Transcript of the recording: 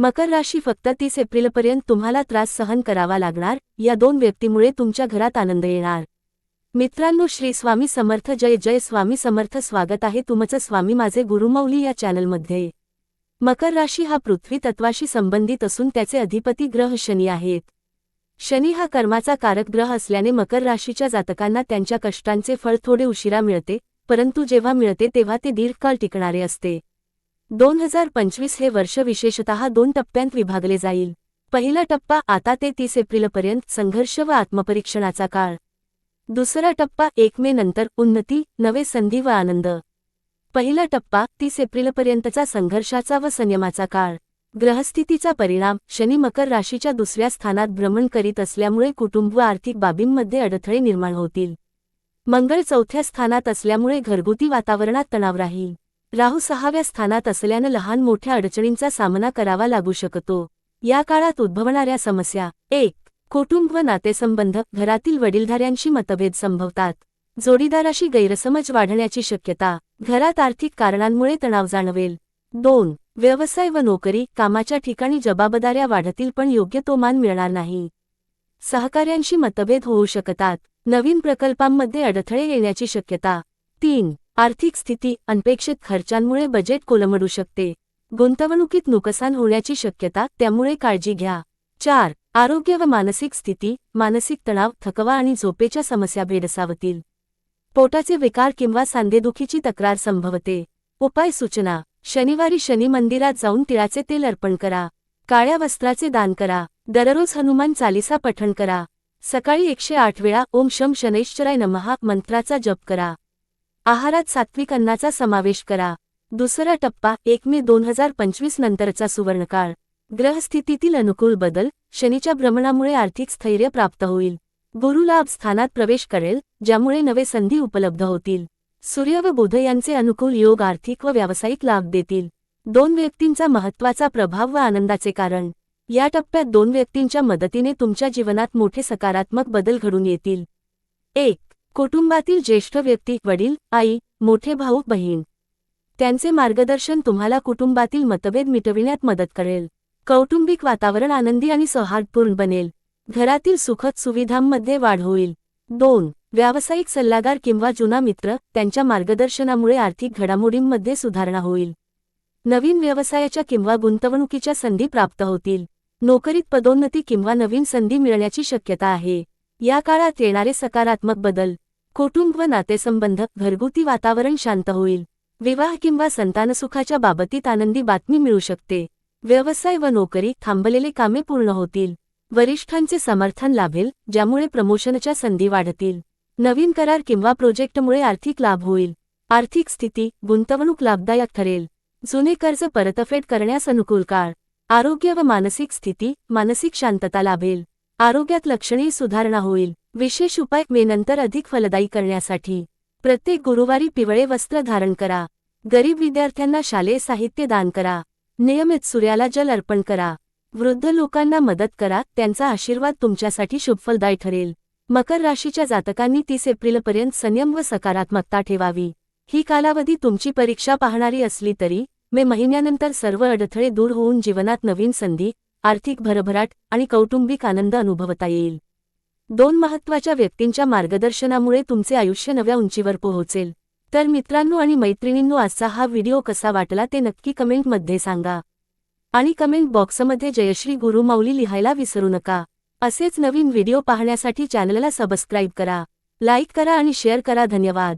मकर राशी फक्त तीस एप्रिलपर्यंत तुम्हाला त्रास सहन करावा लागणार या दोन व्यक्तीमुळे तुमच्या घरात आनंद येणार. मित्रांनो श्री स्वामी समर्थ जय जय स्वामी समर्थ स्वागत आहे तुमचं स्वामी माझे गुरुमौली या चॅनलमध्ये. मकर राशी हा पृथ्वी तत्वाशी संबंधित असून त्याचे अधिपती ग्रह शनी आहेत. शनी हा कर्माचा कारक ग्रह असल्याने मकर राशीच्या जातकांना त्यांच्या कष्टांचे फळ थोडे उशिरा मिळते परंतु जेव्हा मिळते तेव्हा ते दीर्घकाळ टिकणारे असते. दोन हजार पंचवीस हे वर्ष विशेषतः दोन टप्प्यांत विभागले जाईल. पहिला टप्पा आता ते तीस एप्रिलपर्यंत संघर्ष व आत्मपरीक्षणाचा काळ. दुसरा टप्पा एक मे नंतर उन्नती नवे संधी व आनंद. पहिला टप्पा तीस एप्रिलपर्यंतचा संघर्षाचा व संयमाचा काळ. ग्रहस्थितीचा परिणाम शनी मकर राशीच्या दुसऱ्या स्थानात भ्रमण करीत असल्यामुळे कुटुंब व आर्थिक बाबींमध्ये अडथळे निर्माण होतील. मंगळ चौथ्या स्थानात असल्यामुळे घरगुती वातावरणात तणाव राहील. राहू सहाव्या स्थानात असल्यानं लहान मोठ्या अडचणींचा सामना करावा लागू शकतो. या काळात उद्भवणाऱ्या समस्या. एक कुटुंब व नातेसंबंध. घरातील वडीलधाऱ्यांशी मतभेद संभवतात. जोडीदाराशी गैरसमज वाढण्याची शक्यता. घरात आर्थिक कारणांमुळे तणाव जाणवेल. दोन व्यवसाय व नोकरी. कामाच्या ठिकाणी जबाबदाऱ्या वाढतील पण योग्य तो मान मिळणार नाही. सहकाऱ्यांशी मतभेद होऊ शकतात. नवीन प्रकल्पांमध्ये अडथळे येण्याची शक्यता. तीन आर्थिक स्थिती अनपेक्षित खर्चांमुळे बजेट कोलमडू शकते. गुंतवणुकीत नुकसान होण्याची शक्यता त्यामुळे काळजी घ्या. चार आरोग्य व मानसिक स्थिती मानसिक तणाव थकवा आणि झोपेच्या समस्या भेडसावतील. पोटाचे विकार किंवा सांधेदुखीची तक्रार संभवते. उपाय सूचना. शनिवारी शनी मंदिरात जाऊन तिळाचे तेल अर्पण करा. काळ्या वस्त्राचे दान करा. दररोज हनुमान चालिसा पठण करा. सकाळी एकशे आठ वेळा ओम शम शनैश्चराय नमहा मंत्राचा जप करा. आहारात सात्विक अन्नाचा समावेश करा. दुसरा टप्पा एक मे दोन हजार पंचवीस नंतरचा सुवर्णकाळ. ग्रहस्थितीतील अनुकूल बदल शनीच्या भ्रमणामुळे आर्थिक स्थैर्य प्राप्त होईल. गुरु लाभ स्थानात प्रवेश करेल ज्यामुळे नवे संधी उपलब्ध होतील. सूर्य व बुध यांचे अनुकूल योग आर्थिक व व्यावसायिक लाभ देतील. दोन व्यक्तींचा महत्त्वाचा प्रभाव व आनंदाचे कारण. या टप्प्यात दोन व्यक्तींच्या मदतीने तुमच्या जीवनात मोठे सकारात्मक बदल घडून येतील. एक कुटुंबातील ज्येष्ठ व्यक्ती वडील आई मोठे भाऊ बहीण. त्यांचे मार्गदर्शन तुम्हाला कुटुंबातील मतभेद मिटविण्यात मदत करेल. कौटुंबिक वातावरण आनंदी आणि सौहार्दपूर्ण बनेल. घरातील सुखद सुविधांमध्ये वाढ होईल. दोन व्यावसायिक सल्लागार किंवा जुना मित्र त्यांच्या मार्गदर्शनामुळे आर्थिक घडामोडींमध्ये सुधारणा होईल. नवीन व्यवसायाच्या किंवा गुंतवणुकीच्या संधी प्राप्त होतील. नोकरीत पदोन्नती किंवा नवीन संधी मिळण्याची शक्यता आहे. या काळात येणारे सकारात्मक बदल कुटुंब व नातेसंबंध घरगुती वातावरण शांत होईल. विवाह किंवा संतानसुखाच्या बाबतीत आनंदी बातमी मिळू शकते. व्यवसाय व नोकरी थांबलेले कामे पूर्ण होतील. वरिष्ठांचे समर्थन लाभेल ज्यामुळे प्रमोशनच्या संधी वाढतील. नवीन करार किंवा प्रोजेक्टमुळे आर्थिक लाभ होईल. आर्थिक स्थिती गुंतवणूक लाभदायक ठरेल. जुने कर्ज परतफेड करण्यास अनुकूल काळ. आरोग्य व मानसिक स्थिती मानसिक शांतता लाभेल. आरोग्यात लक्षणीय सुधारणा होईल. विशेष उपाय मे नंतर अधिक फलदायी करण्यासाठी. प्रत्येक गुरुवारी पिवळे वस्त्र धारण करा. गरीब विद्यार्थ्यांना शालेय साहित्य दान करा. नियमित सूर्याला जल अर्पण करा. वृद्ध लोकांना मदत करा. त्यांचा आशीर्वाद तुमच्यासाठी शुभफलदायी ठरेल. मकर राशीच्या जातकांनी तीस एप्रिलपर्यंत संयम व सकारात्मकता ठेवावी. ही कालावधी तुमची परीक्षा पाहणारी असली तरी मे महिन्यानंतर सर्व अडथळे दूर होऊन जीवनात नवीन संधी आर्थिक भरभराट आणि कौटुंबिक आनंद अनुभवता येईल. दोन महत्त्वाच्या व्यक्तींच्या मार्गदर्शनामुळे तुमचे आयुष्य नव्या उंचीवर पोहोचेल. तर मित्रांनो आणि मैत्रिणींनो आजचा हा व्हिडिओ कसा वाटला ते नक्की कमेंटमध्ये सांगा. आणि कमेंट बॉक्समध्ये जयश्री गुरुमाऊली लिहायला विसरू नका. असेच नवीन व्हिडिओ पाहण्यासाठी चॅनलला सबस्क्राईब करा लाईक करा आणि शेअर करा. धन्यवाद.